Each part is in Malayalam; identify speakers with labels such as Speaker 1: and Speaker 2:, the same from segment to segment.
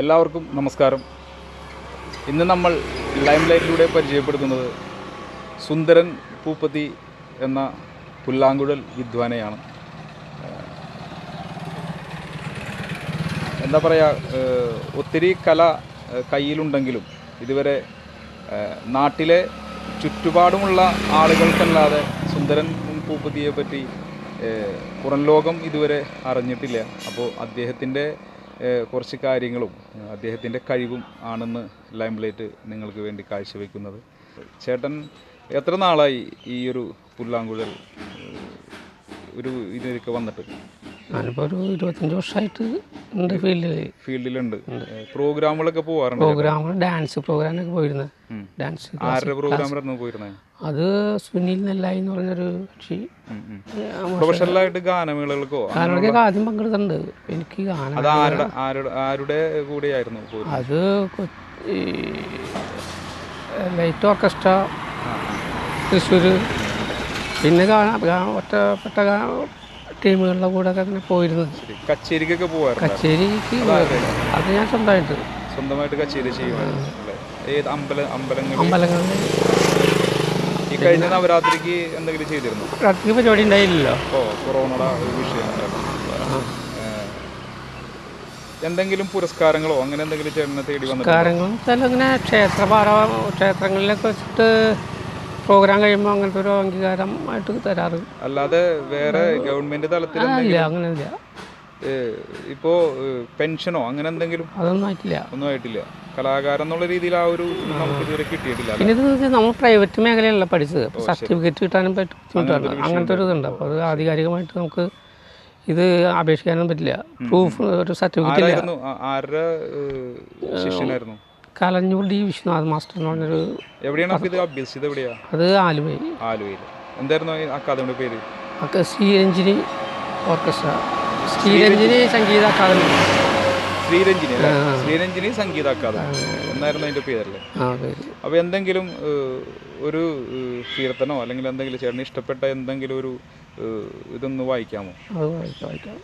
Speaker 1: എല്ലാവർക്കും നമസ്കാരം. ഇന്ന് നമ്മൾ ലൈം ലൈറ്റിലൂടെ പരിചയപ്പെടുത്തുന്നത് സുന്ദരൻ പൂപ്പത്തി എന്ന പുല്ലാങ്കുഴൽ വിദ്വാനയാണ്. എന്താ പറയുക ഒത്തിരി കല കയ്യിലുണ്ടെങ്കിലും ഇതുവരെ നാട്ടിലെ ചുറ്റുപാടുമുള്ള ആളുകൾക്കല്ലാതെ സുന്ദരൻ പൂപ്പത്തിയെ പറ്റി പുറം ലോകം ഇതുവരെ അറിഞ്ഞിട്ടില്ല. അപ്പോൾ അദ്ദേഹത്തിന്റെ കുറച്ച് കാര്യങ്ങളും അദ്ദേഹത്തിന്റെ കഴിവും ആണെന്ന് ലൈംലൈറ്റ് നിങ്ങൾക്ക് വേണ്ടി കാഴ്ചവെക്കുന്നത്. ചേട്ടൻ എത്ര നാളായി ഈ ഒരു പുല്ലാങ്കുഴൽ ഒരു ഇതിലേക്ക് വന്നിട്ട്?
Speaker 2: ഞാനിപ്പോൾ ഒരു ഇരുപത്തഞ്ച് വർഷമായിട്ട് ഉണ്ട് ഫീൽഡിൽ
Speaker 1: ഫീൽഡിലുണ്ട്. പ്രോഗ്രാമുകളൊക്കെ പോവാറുണ്ട്
Speaker 2: പ്രോഗ്രാം ഡാൻസ് പ്രോഗ്രാമിനൊക്കെ പോയിരുന്നത്. ഡാൻസ്
Speaker 1: ആരുടെ പ്രോഗ്രാമിലായിരുന്നു പോയിരുന്നത്?
Speaker 2: അത് സുനിൽ നെല്ലായി എന്ന് പറഞ്ഞൊരു കക്ഷി.
Speaker 1: പ്രൊഫഷണലായിട്ട് ഗാനമേളകൾക്കോ
Speaker 2: ഗാനമേളയ്ക്ക് ആദ്യം പങ്കെടുത്തിട്ടുണ്ട്. എനിക്ക് ഗാനം
Speaker 1: അത് ആരുടെ കൂടെയായിരുന്നു
Speaker 2: അത് ലൈറ്റ് ഓർക്കസ്ട്ര തൃശ്ശൂർ പിന്നെ ഒറ്റപ്പെട്ട ടീമുകളുടെ കൂടെ ഒക്കെ അങ്ങനെ പോയിരുന്നത്.
Speaker 1: കച്ചേരിക്കൊക്കെ പോവാറ്
Speaker 2: കച്ചേരിക്ക്. അത് ഞാൻ സ്വന്തമായിട്ട്.
Speaker 1: സ്വന്തമായിട്ട് കച്ചേരി ചെയ്യുമായിരുന്നു
Speaker 2: അമ്പലങ്ങളിൽ.
Speaker 1: ഈ കഴിഞ്ഞ നവരാത്രിക്ക് എന്തെങ്കിലും ചെയ്തിരുന്നു?
Speaker 2: രാത്രി പരിപാടി ഉണ്ടായില്ലല്ലോ.
Speaker 1: ഓ കൊറോണയുടെ ഒരു വിഷയം എന്തെങ്കിലും പുരസ്കാരങ്ങളോ അങ്ങനെ എന്തെങ്കിലും ചേട്ടനെ തേടി
Speaker 2: കാര്യങ്ങളും വെച്ചാൽ ഇങ്ങനെ ക്ഷേത്ര ക്ഷേത്രങ്ങളിലൊക്കെ വെച്ചിട്ട് പ്രോഗ്രാം കഴിയുമ്പോൾ അങ്ങനത്തെ ഒരു അംഗീകാരം ആയിട്ട് തരാറ്.
Speaker 1: അല്ലാതെ വേറെ ഗവൺമെന്റ് തലത്തിൽ
Speaker 2: ഇല്ല അങ്ങനെയില്ല.
Speaker 1: ഇപ്പോ പെൻഷനോ അങ്ങനെ എന്തെങ്കിലും?
Speaker 2: അതൊന്നും ആയിട്ടില്ല.
Speaker 1: ഒന്നും ആയിട്ടില്ല. കലാകാരൻ എന്നുള്ള രീതിയിൽ ആ ഒരു നമുക്ക് ഇതുവരെ കിട്ടിയിട്ടില്ല
Speaker 2: പിന്നെ ഇത് നമ്മൾ പ്രൈവറ്റ് മേഖലയല്ല പഠിച്ചത്. സർട്ടിഫിക്കറ്റ് കിട്ടാനും പറ്റും ബുദ്ധിമുട്ടാണ് അങ്ങനത്തെ ഒരു ഇതുണ്ട്. അപ്പോൾ അത് ആധികാരികമായിട്ട് നമുക്ക് ഇത് അപേക്ഷിക്കാനും പറ്റില്ല. പ്രൂഫ് ഒരു സർട്ടിഫിക്കറ്റ് ഇല്ല. കലഞ്ഞൂർ ഡി വിശ്വനാഥ് മാസ്റ്റർ എന്ന് പറഞ്ഞൊരു
Speaker 1: എവിടെയാണ്
Speaker 2: അത് ആലുവയിൽ.
Speaker 1: ആലുവയിൽ. എന്തായിരുന്നു അക്കാദമിയുടെ പേര്?
Speaker 2: ഒക്കെ എഞ്ചിനി ഓർക്കസ്ട്ര. ശ്രീരഞ്ജിനി സംഗീത അക്കാദമി
Speaker 1: ശ്രീരഞ്ജിനി അല്ലേ? ശ്രീരഞ്ജിനി സംഗീത അക്കാദമി എന്നായിരുന്നു അതിന്റെ പേരല്ലേ
Speaker 2: അപ്പോൾ
Speaker 1: അപ്പൊ എന്തെങ്കിലും ഒരു കീർത്തനോ അല്ലെങ്കിൽ എന്തെങ്കിലും ചേട്ടന് ഇഷ്ടപ്പെട്ട എന്തെങ്കിലും ഒരു ഇതൊന്ന് വായിക്കാമോ?
Speaker 2: വായിക്കാം.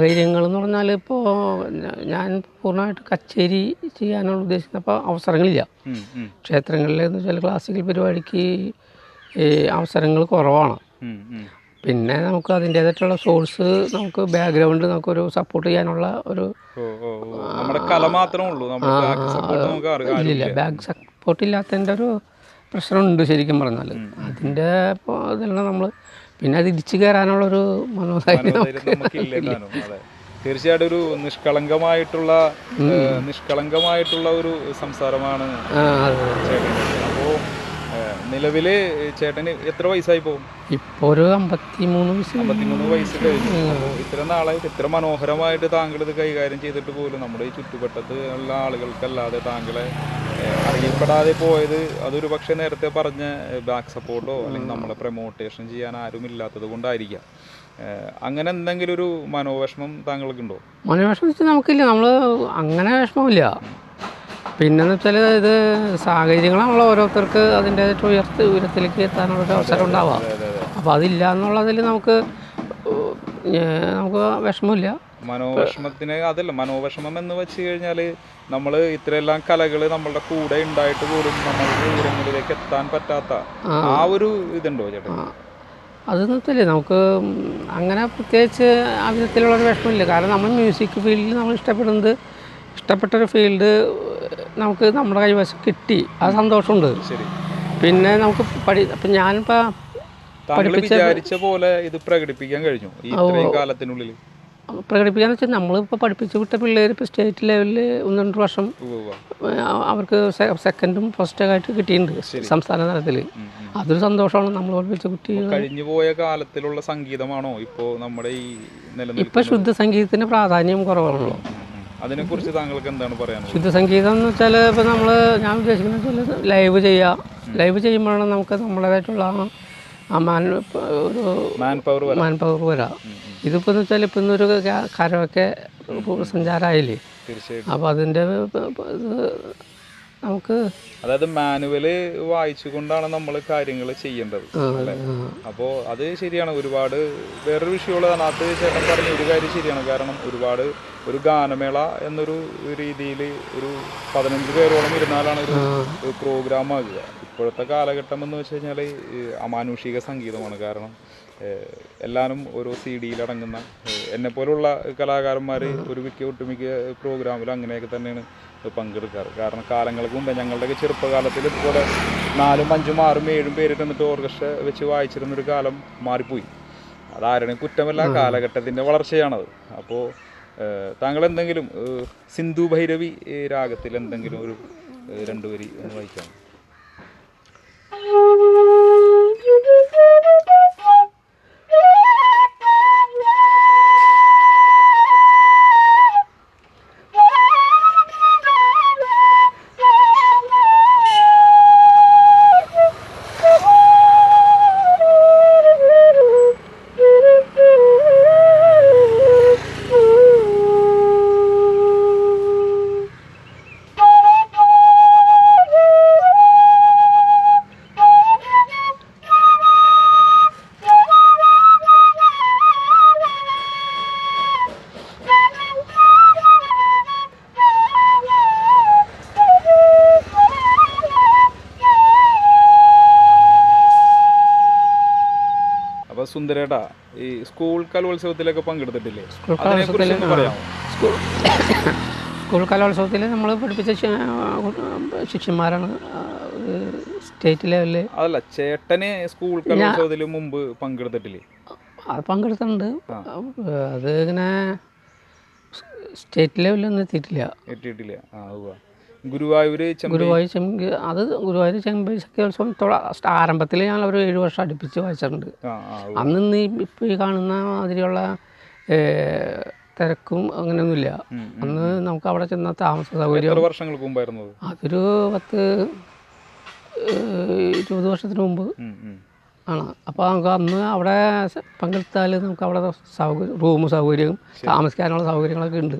Speaker 2: സാഹചര്യങ്ങൾ എന്ന് പറഞ്ഞാൽ ഇപ്പോൾ ഞാൻ പൂർണമായിട്ട് കച്ചേരി ചെയ്യാനാണ് ഉദ്ദേശിക്കുന്നത്. അപ്പോൾ അവസരങ്ങളില്ല. ക്ഷേത്രങ്ങളിൽ എന്ന് വെച്ചാൽ ക്ലാസിക്കൽ പരിപാടിക്ക് അവസരങ്ങൾ കുറവാണ്. പിന്നെ നമുക്ക് അതിന്റേതായിട്ടുള്ള സോഴ്സ് നമുക്ക് ബാക്ക്ഗ്രൗണ്ട് നമുക്കൊരു സപ്പോർട്ട് ചെയ്യാനുള്ള ഒരു ഇല്ലില്ല. ബാക്ക് സപ്പോർട്ട് ഇല്ലാത്തതിന്റെ ഒരു പ്രശ്നമുണ്ട് ശരിക്കും പറഞ്ഞാൽ അതിന്റെ ഇപ്പോൾ ഇതെല്ലാം നമ്മൾ പിന്നെ അത് ഇടിച്ചു കയറാനുള്ളൊരു മനോധൈര്യം
Speaker 1: തീർച്ചയായിട്ടും ഒരു നിഷ്കളങ്കമായിട്ടുള്ള നിഷ്കളങ്കമായിട്ടുള്ള ഒരു സംസാരമാണ് അപ്പോൾ നിലവിൽ ചേട്ടന് എത്ര വയസ്സായി പോകും
Speaker 2: ഇപ്പോൾ ഒരു അമ്പത്തി മൂന്ന് വയസ്സ്
Speaker 1: അമ്പത്തിമൂന്ന് വയസ്സ് കഴിഞ്ഞു. ഇത്ര നാളായിട്ട് ഇത്ര മനോഹരമായിട്ട് താങ്കൾ ഇത് കൈകാര്യം ചെയ്തിട്ട് പോലും നമ്മുടെ ഈ ചുറ്റുവട്ടത്ത് ഉള്ള ആളുകൾക്കല്ലാതെ താങ്കളെ അറിയപ്പെടാതെ പോയത് അതൊരു പക്ഷേ നേരത്തെ പറഞ്ഞ ബാക്ക് സപ്പോർട്ടോ അല്ലെങ്കിൽ നമ്മളെ പ്രൊമോട്ടേഷൻ ചെയ്യാൻ ആരും ഇല്ലാത്തത് കൊണ്ടായിരിക്കാം. അങ്ങനെ എന്തെങ്കിലും ഒരു മനോവിഷമം താങ്കൾക്കുണ്ടോ
Speaker 2: മനോവിഷമം വെച്ചാൽ നമുക്കില്ല. നമ്മൾ അങ്ങനെ വിഷമമില്ല. പിന്നെന്ന് വെച്ചാൽ ഇത് സാഹചര്യങ്ങൾ നമ്മൾ ഓരോരുത്തർക്ക് അതിന്റെ ഉയർത്ത് ഉയരത്തിലേക്ക് എത്താനുള്ള ഒരു അവസരം
Speaker 1: ഉണ്ടാവാം
Speaker 2: അപ്പോൾ അതില്ല എന്നുള്ളതിൽ നമുക്ക് നമുക്ക് വിഷമമില്ല.
Speaker 1: മനോവിഷമത്തിന് അതല്ല മനോവിഷമം എന്ന് വെച്ച് കഴിഞ്ഞാൽ നമ്മൾ ഇത്രയെല്ലാം കലകൾ നമ്മളുടെ കൂടെ ഉണ്ടായിട്ട് പോലും നമ്മൾക്ക് ഉയരങ്ങളിലേക്ക് എത്താൻ പറ്റാത്ത ആ. ഒരു ഇതുണ്ടോ ചേട്ടാ?
Speaker 2: അതെന്ന് നമുക്ക് അങ്ങനെ പ്രത്യേകിച്ച് ആ വിധത്തിലുള്ളൊരു വിഷമമില്ല. കാരണം നമ്മൾ മ്യൂസിക് ഫീൽഡിൽ നമ്മൾ ഇഷ്ടപ്പെടുന്നത് ഇഷ്ടപ്പെട്ടൊരു ഫീൽഡ് നമുക്ക് നമ്മുടെ കൈവശം കിട്ടി. ആ സന്തോഷമുണ്ട്.
Speaker 1: ശരി.
Speaker 2: പിന്നെ നമുക്ക് പഠി അപ്പം ഞാനിപ്പോൾ
Speaker 1: വിചാരിച്ച പോലെ ഇത് പ്രകടിപ്പിക്കാൻ കഴിഞ്ഞു ഈ ഇത്രയും കാലത്തിനുള്ളിൽ
Speaker 2: പ്രകടിപ്പിക്കാന്ന് വെച്ചാൽ നമ്മളിപ്പോൾ പഠിപ്പിച്ച് വിട്ട പിള്ളേർ ഇപ്പോൾ സ്റ്റേറ്റ് ലെവലിൽ ഒന്ന് രണ്ട് വർഷം അവർക്ക് സെക്കൻഡും ഫസ്റ്റൊക്കെ ആയിട്ട് കിട്ടിയിട്ടുണ്ട് സംസ്ഥാന തലത്തിൽ. അതൊരു സന്തോഷമാണ് നമ്മൾ പഠിപ്പിച്ച കുട്ടികൾ
Speaker 1: കഴിഞ്ഞു പോയ കാലത്തിലുള്ള സംഗീതമാണോ ഇപ്പോ നമ്മുടെ ഈ
Speaker 2: ഇപ്പം ശുദ്ധ സംഗീതത്തിന് പ്രാധാന്യം കുറവാണല്ലോ.
Speaker 1: അതിനെക്കുറിച്ച് താങ്കൾക്ക് എന്താണ് പറയാനുള്ളത്?
Speaker 2: ശുദ്ധ സംഗീതം എന്ന് വെച്ചാൽ ഇപ്പോൾ നമ്മൾ ഞാൻ ഉദ്ദേശിക്കുന്നത് വെച്ചാൽ ലൈവ് ചെയ്യുക ലൈവ് ചെയ്യുമ്പോഴാണ് നമുക്ക് നമ്മുടേതായിട്ടുള്ള ആ- മാൻ ഒരു
Speaker 1: മാൻ പവർ വരാം.
Speaker 2: മാൻ പവർ വരാം ഇതിപ്പോൾ എന്ന് വെച്ചാൽ ഇപ്പം ഇന്നൊരു കരമൊക്കെ സഞ്ചാരമായില്ലേ അപ്പോൾ അതിന്റെ നമുക്ക്
Speaker 1: അതായത് മാനുവൽ വായിച്ചുകൊണ്ടാണ് നമ്മൾ കാര്യങ്ങൾ ചെയ്യേണ്ടത്
Speaker 2: അപ്പോ
Speaker 1: അപ്പോൾ അത് ശരിയാണ്. ഒരുപാട് വേറൊരു വിഷയമുള്ളതാണ്. അത് ചേട്ടൻ പറഞ്ഞ ഒരു കാര്യം ശരിയാണ്. കാരണം ഒരുപാട് ഒരു ഗാനമേള എന്നൊരു രീതിയിൽ ഒരു പതിനഞ്ച് പേരോളം ഇരുന്നാലാണ് ഒരു ഒരു പ്രോഗ്രാം ആകുക ഇപ്പോഴത്തെ കാലഘട്ടം എന്ന് വെച്ച് കഴിഞ്ഞാൽ അമാനുഷിക സംഗീതമാണ് കാരണം എല്ലാവരും ഓരോ സി ഡിയിലടങ്ങുന്ന എന്നെപ്പോലുള്ള കലാകാരന്മാർ ഒരു മിക്ക ഒട്ടുമിക്ക പ്രോഗ്രാമിലും അങ്ങനെയൊക്കെ തന്നെയാണ് പങ്കെടുക്കാറ്. കാരണം കാലങ്ങൾക്ക് മുമ്പേ ഞങ്ങളുടെയൊക്കെ ചെറുപ്പകാലത്തിൽ ഇതുപോലെ നാലും അഞ്ചും ആറും ഏഴും പേരിട്ട് എന്നിട്ട് ഓർക്കസ്ട്ര വെച്ച് വായിച്ചിരുന്നൊരു കാലം മാറിപ്പോയി. അതാരുടെയും കുറ്റമല്ല കാലഘട്ടത്തിന്റെ വളർച്ചയാണത്. അപ്പോൾ താങ്കൾ എന്തെങ്കിലും സിന്ധു ഭൈരവി രാഗത്തിൽ എന്തെങ്കിലും ഒരു രണ്ടുപേരി രണ്ട് വരി ഒന്ന് വായിക്കാം Thank you. സുന്ദരേട്ടാ ഈ സ്കൂൾ കലോത്സവത്തിലൊക്കെ പങ്കെടുത്തിട്ടില്ലേ?
Speaker 2: സ്കൂൾ
Speaker 1: അതിനെ പറയാമോ?
Speaker 2: സ്കൂൾ കലോത്സവത്തിൽ നമ്മൾ പഠിപ്പിച്ച ശിക്ഷന്മാരാണ് ശിഷ്യന്മാരാണ് സ്റ്റേറ്റ് ലെവലിൽ
Speaker 1: അതല്ല ചേട്ടന് സ്കൂൾ കലോത്സവത്തിൽ മുമ്പ് പങ്കെടുത്തിട്ടില്ലേ?
Speaker 2: അത് പങ്കെടുത്തിട്ടുണ്ട്. അത് ഇങ്ങനെ സ്റ്റേറ്റ് ലെവലിലൊന്നും എത്തിയിട്ടില്ല.
Speaker 1: എത്തിയിട്ടില്ല. ആ ചെമ്പ
Speaker 2: ഗുരുവായൂർ ചെമ്പ് അത് ഗുരുവായൂർ ചെമ്പ് ശക്തിയോത്സവം ആരംഭത്തിൽ ഞാൻ ഒരു ഏഴ് വർഷം അടുപ്പിച്ച് വായിച്ചിട്ടുണ്ട്. അന്ന് ഇന്ന് ഈ ഇപ്പോൾ ഈ കാണുന്ന മാതിരിയുള്ള തിരക്കും അങ്ങനെയൊന്നുമില്ല. അന്ന് നമുക്ക് അവിടെ ചെന്ന താമസ സൗകര്യം
Speaker 1: വർഷങ്ങൾക്ക് മുമ്പായിരുന്നു
Speaker 2: അതൊരു പത്ത് ഇരുപത് വർഷത്തിന് മുമ്പ്. ആണ്. അപ്പോൾ നമുക്ക് അന്ന് അവിടെ പങ്കെടുത്താൽ നമുക്ക് അവിടെ സൗകര്യം റൂം സൗകര്യവും താമസിക്കാനുള്ള സൗകര്യങ്ങളൊക്കെ ഉണ്ട്.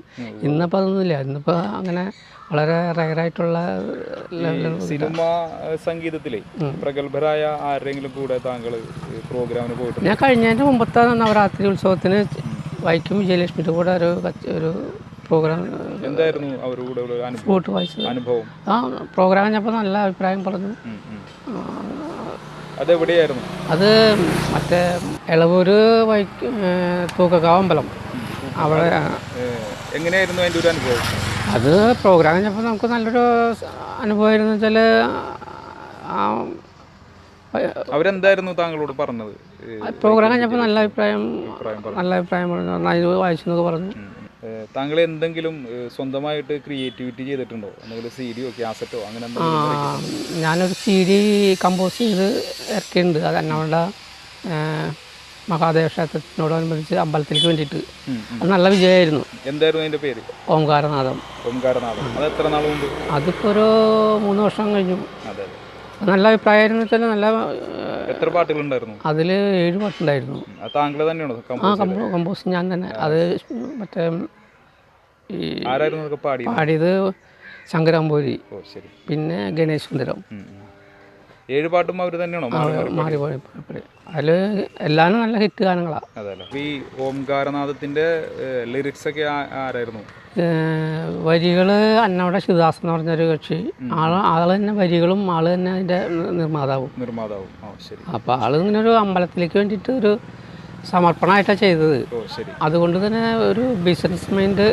Speaker 2: ഇന്നിപ്പോൾ അതൊന്നുമില്ല. ഇന്നിപ്പോൾ അങ്ങനെ വളരെ റയറായിട്ടുള്ള
Speaker 1: സിനിമ സംഗീതത്തിലെ പ്രഗത്ഭരായ ആരെങ്കിലും കൂടെ താങ്കൾ പ്രോഗ്രാമിന് പോയിട്ടുണ്ട്?
Speaker 2: ഞാൻ കഴിഞ്ഞതിന്റെ മുമ്പത്തെ നവരാത്രി ഉത്സവത്തിന് വൈക്കം വിജയലക്ഷ്മിയുടെ കൂടെ ഒരു ഒരു പ്രോഗ്രാം
Speaker 1: എന്തായിരുന്നു അവരുടെ അനുഭവം? അനുഭവം?
Speaker 2: ആ പ്രോഗ്രാം കഴിഞ്ഞപ്പോൾ നല്ല അഭിപ്രായം പറഞ്ഞു.
Speaker 1: ഉം, എവിടെയായിരുന്നു?
Speaker 2: അത് മറ്റേ ഇളവൂര് വൈക്ക് തൂക്കക്കാവമ്പലം. അവിടെ
Speaker 1: എങ്ങനെയായിരുന്നു അതിന്റെ ഒരു അനുഭവം?
Speaker 2: അത് പ്രോഗ്രാം കഴിഞ്ഞപ്പോൾ നമുക്ക് നല്ലൊരു അനുഭവമായിരുന്നു വെച്ചാൽ
Speaker 1: അവരെന്തായിരുന്നു താങ്കളോട് പറഞ്ഞത്?
Speaker 2: പ്രോഗ്രാം കഴിഞ്ഞപ്പോൾ നല്ല അഭിപ്രായം നല്ല അഭിപ്രായം പറഞ്ഞു. നന്നായി വായിച്ചു എന്നൊക്കെ പറഞ്ഞു.
Speaker 1: താങ്കൾ എന്തെങ്കിലും സ്വന്തമായിട്ട് ക്രിയേറ്റിവിറ്റി ചെയ്തിട്ടുണ്ടോ? എന്തെങ്കിലും സി ഡിയോ ക്യാസറ്റോ അങ്ങനെ എന്തെങ്കിലും
Speaker 2: ഞാനൊരു സി ഡി കമ്പോസ് ചെയ്ത് ഇറക്കിയിട്ടുണ്ട്. അത് എന്നോട് മഹാദേവ ക്ഷേത്രത്തിനോടനുബന്ധിച്ച് അമ്പലത്തിലേക്ക് വേണ്ടിയിട്ട്. അത് നല്ല വിജയമായിരുന്നു.
Speaker 1: എന്തായിരുന്നു അതിന്റെ പേര്?
Speaker 2: ഓംകാരനാഥം.
Speaker 1: ഓംകാരനാഥം. അത് എത്ര നാൾ മുമ്പ്?
Speaker 2: അതിപ്പോൾ ഒരു മൂന്ന് വർഷം കഴിഞ്ഞു.
Speaker 1: അത്
Speaker 2: നല്ല അഭിപ്രായമായിരുന്നു വെച്ചാൽ നല്ല
Speaker 1: എത്ര പാട്ടുകളുണ്ടായിരുന്നു?
Speaker 2: അതിൽ ഏഴ് പാട്ടുണ്ടായിരുന്നു.
Speaker 1: താങ്കൾ തന്നെയാണോ
Speaker 2: ആ
Speaker 1: കമ്പോസ്
Speaker 2: കമ്പോ കമ്പോസ് ഞാൻ തന്നെ. അത് മറ്റേ
Speaker 1: ആരായിരുന്നു പാടി
Speaker 2: പാടിയത്? ശങ്കരാമ്പൂരി പിന്നെ ഗണേശ് സുന്ദരം.
Speaker 1: ഏഴ് പാട്ടും അവർ തന്നെയാണോ? മാറി മാറി
Speaker 2: അതിൽ എല്ലാവരും നല്ല ഹിറ്റ് ഗാനങ്ങളാണ്
Speaker 1: ഈ ഓംകാരനാഥത്തിന്റെ ലിറിക്സ് ഒക്കെ ആരായിരുന്നു?
Speaker 2: വരികൾ അന്നവിടെ ശിവദാസ് എന്ന് പറഞ്ഞൊരു കക്ഷി. ആൾ ആൾ തന്നെ വരികളും ആൾ തന്നെ അതിന്റെ നിർമ്മാതാവും.
Speaker 1: നിർമ്മാതാവും.
Speaker 2: അപ്പോൾ ആൾ ഇങ്ങനെ ഒരു അമ്പലത്തിലേക്ക് വേണ്ടിയിട്ട് ഒരു സമർപ്പണമായിട്ടാണ് ചെയ്തത്. അതുകൊണ്ട് തന്നെ ഒരു ബിസിനസ് മൈൻഡ്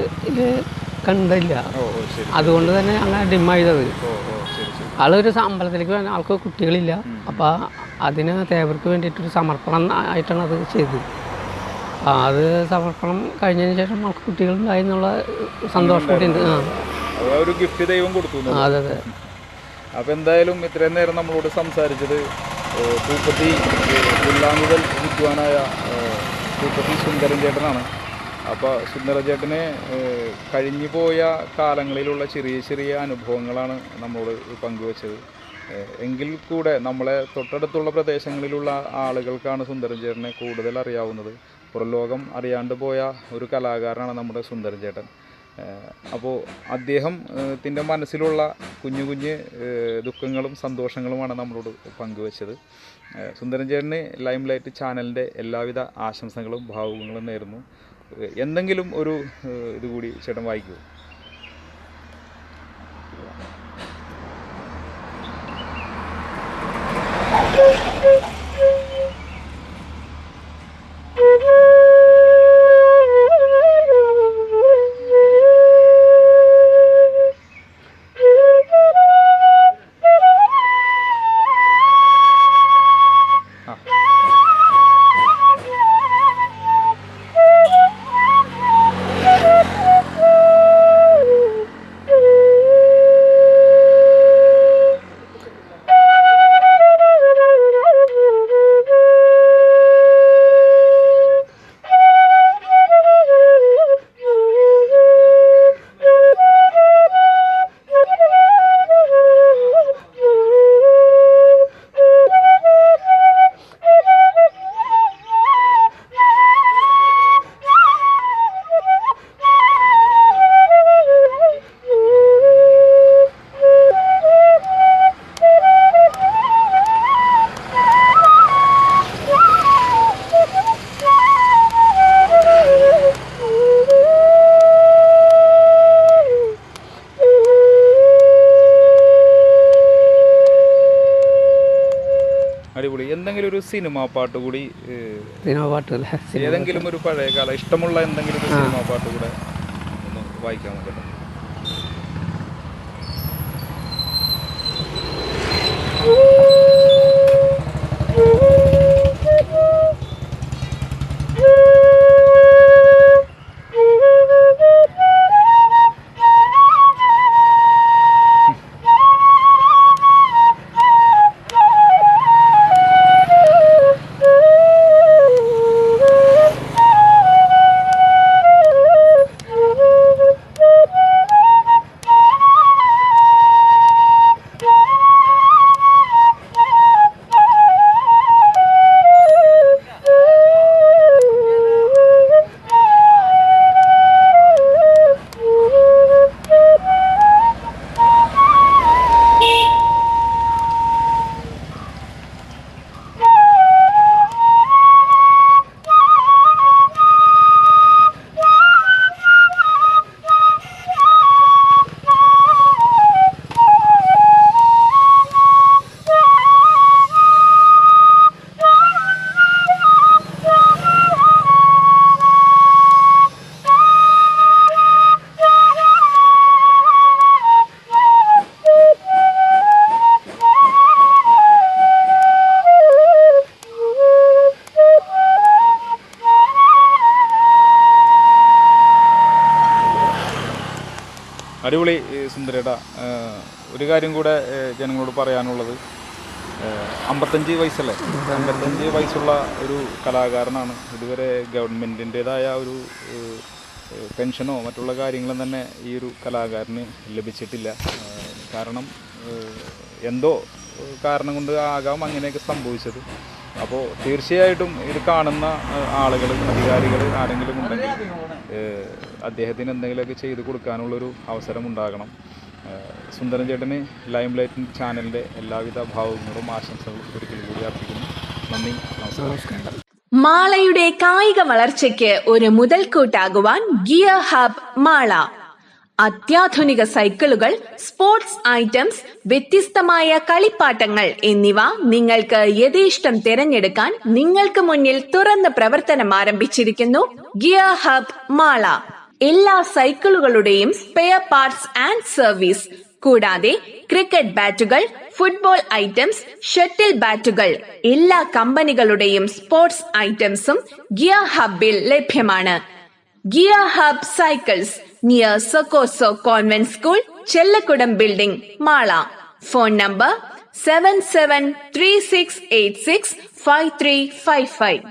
Speaker 2: കണ്ടില്ല. അതുകൊണ്ട് തന്നെ അങ്ങനെ
Speaker 1: ശരി
Speaker 2: ആളൊരു അമ്പലത്തിലേക്ക് ആൾക്ക് കുട്ടികളില്ല. അപ്പോൾ അതിന് തേവർക്ക് വേണ്ടിയിട്ടൊരു സമർപ്പണം ആയിട്ടാണ് അത് ചെയ്തത്. ആ, അത് സമർപ്പണം കഴിഞ്ഞതിന് ശേഷം നമുക്ക് കുട്ടികളുണ്ടായി എന്നുള്ള സന്തോഷം കൂടി ഉണ്ട്. ആ.
Speaker 1: ഒരു ഗിഫ്റ്റ് ദൈവം കൊടുത്തു
Speaker 2: ആ, അതെ അതെ.
Speaker 1: അപ്പോൾ എന്തായാലും ഇത്രയും നേരം നമ്മളോട് സംസാരിച്ചത് ഏഹ്, പൂപ്പത്തി മുതൽ വിദ്വാനായ ഏഹ്, പൂപ്പത്തി സുന്ദരൻ ചേട്ടനാണ്. അപ്പോൾ സുന്ദരൻ ചേട്ടന് ഏഹ്, കഴിഞ്ഞു പോയ കാലങ്ങളിലുള്ള ചെറിയ ചെറിയ അനുഭവങ്ങളാണ് നമ്മളോട് പങ്കുവച്ചത്. ഏഹ്, എങ്കിൽ കൂടെ നമ്മളെ തൊട്ടടുത്തുള്ള പ്രദേശങ്ങളിലുള്ള ആളുകൾക്കാണ് സുന്ദരൻ ചേട്ടനെ കൂടുതൽ അറിയാവുന്നത്. പുറം ലോകം അറിയാണ്ട് പോയ ഒരു കലാകാരനാണ് നമ്മുടെ സുന്ദരൻ ചേട്ടൻ. അപ്പോൾ അദ്ദേഹം ത്തിന്റെ മനസ്സിലുള്ള കുഞ്ഞു കുഞ്ഞ് ദുഃഖങ്ങളും സന്തോഷങ്ങളുമാണ് നമ്മളോട് പങ്കുവച്ചത്. സുന്ദരൻ ചേട്ടന് ലൈം ലൈറ്റ് ചാനലിന്റെ എല്ലാവിധ ആശംസകളും ഭാവുകങ്ങളും നേരുന്നു. എന്തെങ്കിലും ഒരു ഇതുകൂടി കൂടി ചേട്ടൻ വായിക്കൂ അടിപൊളി. എന്തെങ്കിലും ഒരു സിനിമാ പാട്ട് കൂടി
Speaker 2: സിനിമാ പാട്ടല്ല
Speaker 1: ഏതെങ്കിലും ഒരു പഴയ കാല ഇഷ്ടമുള്ള എന്തെങ്കിലും ഒരു സിനിമാ പാട്ട് കൂടെ ഒന്ന് വായിക്കാൻ നോക്കട്ടെ. Woo! അടിപൊളി സുന്ദരേട്ട. ഒരു കാര്യം കൂടെ ജനങ്ങളോട് പറയാനുള്ളത്. അമ്പത്തഞ്ച് വയസ്സല്ലേ? അമ്പത്തഞ്ച് വയസ്സുള്ള ഒരു കലാകാരനാണ്. ഇതുവരെ ഗവൺമെന്റിന്റേതായ ഒരു പെൻഷനോ മറ്റുള്ള കാര്യങ്ങളും തന്നെ ഈ ഒരു കലാകാരന് ലഭിച്ചിട്ടില്ല. കാരണം എന്തോ കാരണം കൊണ്ട് ആകാം അങ്ങനെയൊക്കെ സംഭവിച്ചത്. അപ്പോൾ തീർച്ചയായിട്ടും ഇത് കാണുന്ന ആളുകൾ അധികാരികൾ ആരെങ്കിലും ഉണ്ടെങ്കിൽ അദ്ദേഹത്തിന് എന്തെങ്കിലുമൊക്കെ ചെയ്ത് കൊടുക്കാനുള്ളൊരു അവസരം ഉണ്ടാകണം. സുന്ദരൻ ചേട്ടന് ലൈം ലൈറ്റ് ചാനലിന്റെ എല്ലാവിധ ഭാവങ്ങളും ആശംസകളും ഒരിക്കൽ കൂടി അർപ്പിക്കുന്നു. നന്ദി നമസ്കാരം.
Speaker 3: മാളയുടെ കായിക വളർച്ചയ്ക്ക് ഒരു മുതൽക്കൂട്ടാകുവാൻ ഗിയർ ഹബ് മാള അത്യാധുനിക സൈക്കിളുകൾ സ്പോർട്സ് ഐറ്റംസ് വ്യത്യസ്തമായ കളിപ്പാട്ടങ്ങൾ എന്നിവ നിങ്ങൾക്ക് യഥേഷ്ടം തിരഞ്ഞെടുക്കാൻ നിങ്ങൾക്ക് മുന്നിൽ തുറന്ന പ്രവർത്തനം ആരംഭിച്ചിരിക്കുന്നു. Gear hub Mala. എല്ലാ സൈക്കിളുകളുടെയും സ്പെയർ പാർട്സ് ആൻഡ് സർവീസ് കൂടാതെ ക്രിക്കറ്റ് ബാറ്റുകൾ ഫുട്ബോൾ ഐറ്റംസ് ഷട്ടിൽ ബാറ്റുകൾ. എല്ലാ കമ്പനികളുടെയും സ്പോർട്സ് ഐറ്റംസും ഗിയർ ഹബിൽ ലഭ്യമാണ്. Gear hub cycles. near Sokoso Convent School, Chellakudam Building, Mala. Phone number 7736865355.